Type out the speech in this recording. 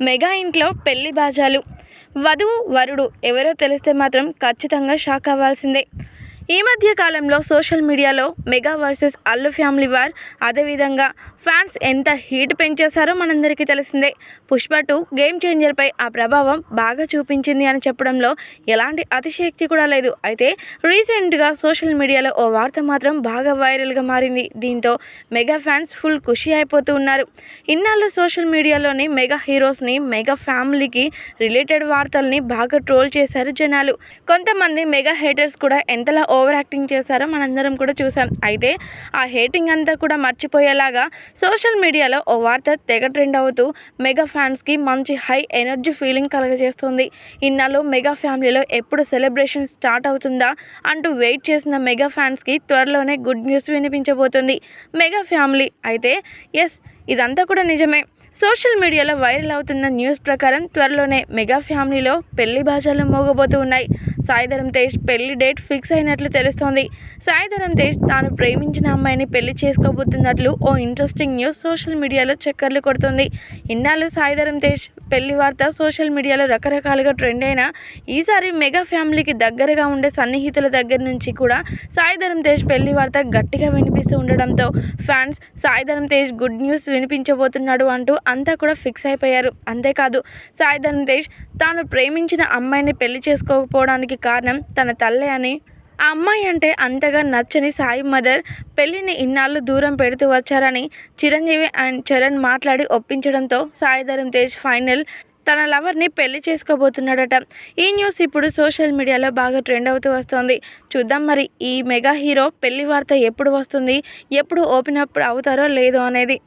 Mega ఇంట్లో పెళ్ళి బాజాలు. వధువు వరుడు ఎవరో తెలిస్తే మాత్రం ఖచ్చితంగా షాక్ అవ్వాల్సిందే. ఈ మధ్య కాలంలో సోషల్ మీడియాలో mega versus Allu family war. అదేవిధంగా ఫ్యాన్స్ ఎంత హీట్ పెంచేశారో మనందరికీ తెలిసిందే. పుష్ప టూ గేమ్ చేంజర్పై ఆ ప్రభావం బాగా చూపించింది అని చెప్పడంలో ఎలాంటి అతిశయక్తి కూడా లేదు. అయితే రీసెంట్గా సోషల్ మీడియాలో ఓ వార్త మాత్రం బాగా వైరల్గా మారింది. దీంతో మెగా ఫ్యాన్స్ ఫుల్ ఖుషి అయిపోతూ ఉన్నారు. ఇన్నాళ్ళు సోషల్ మీడియాలోని మెగా హీరోస్ని మెగా ఫ్యామిలీకి రిలేటెడ్ వార్తల్ని బాగా ట్రోల్ చేశారు జనాలు. కొంతమంది మెగా హేటర్స్ కూడా ఎంతలా ఓవర్ యాక్టింగ్ చేశారో మనందరం కూడా చూసాం. అయితే ఆ హేటింగ్ అంతా కూడా మర్చిపోయేలాగా సోషల్ మీడియాలో ఓ వార్త తెగ ట్రెండ్ అవుతూ మెగా ఫ్యాన్స్కి మంచి హై ఎనర్జీ ఫీలింగ్ కలగజేస్తుంది. ఇన్నాళ్ళు మెగా ఫ్యామిలీలో ఎప్పుడు సెలబ్రేషన్ స్టార్ట్ అవుతుందా అంటూ వెయిట్ చేసిన మెగా ఫ్యాన్స్కి త్వరలోనే గుడ్ న్యూస్ వినిపించబోతుంది మెగా ఫ్యామిలీ. అయితే ఎస్ ఇదంతా కూడా నిజమే. సోషల్ మీడియాలో వైరల్ అవుతున్న న్యూస్ ప్రకారం త్వరలోనే మెగా ఫ్యామిలీలో పెళ్ళి బాజాలు మోగబోతూ ఉన్నాయి. సాయిధరం తేజ్ పెళ్ళి డేట్ ఫిక్స్ అయినట్లు తెలుస్తోంది. సాయిధరం తేజ్ తాను ప్రేమించిన అమ్మాయిని పెళ్ళి చేసుకోబోతున్నట్లు ఓ ఇంట్రెస్టింగ్ న్యూస్ సోషల్ మీడియాలో చక్కర్లు కొడుతుంది. ఇన్నాళ్ళు సాయిధరం తేజ్ పెళ్ళి వార్త సోషల్ మీడియాలో రకరకాలుగా ట్రెండ్ అయినా ఈసారి మెగా ఫ్యామిలీకి దగ్గరగా ఉండే సన్నిహితుల దగ్గర నుంచి కూడా సాయిధరం తేజ్ పెళ్ళి వార్త గట్టిగా వినిపిస్తూ ఉండడంతో fans Sai Dharam Tej good news వినిపించబోతున్నాడు అంటూ అంతా కూడా ఫిక్స్ అయిపోయారు. అంతేకాదు సాయిధరం తేజ్ తాను ప్రేమించిన అమ్మాయిని పెళ్ళి చేసుకోకపోవడానికి కారణం తన తల్లే అని. ఆ అమ్మాయి అంటే అంతగా నచ్చని సాయి మదర్ పెళ్ళిని ఇన్నాళ్ళు దూరం పెడుతూ వచ్చారని చిరంజీవి అండ్ చరణ్ మాట్లాడి ఒప్పించడంతో సాయిధరం తేజ్ ఫైనల్ తన లవర్ని పెళ్ళి చేసుకోబోతున్నాడట. ఈ న్యూస్ ఇప్పుడు సోషల్ మీడియాలో బాగా ట్రెండ్ అవుతూ వస్తుంది. చూద్దాం మరి ఈ మెగా హీరో పెళ్ళి వార్త ఎప్పుడు వస్తుంది? ఎప్పుడు ఓపెన్ అప్ అవుతారో లేదో అనేది.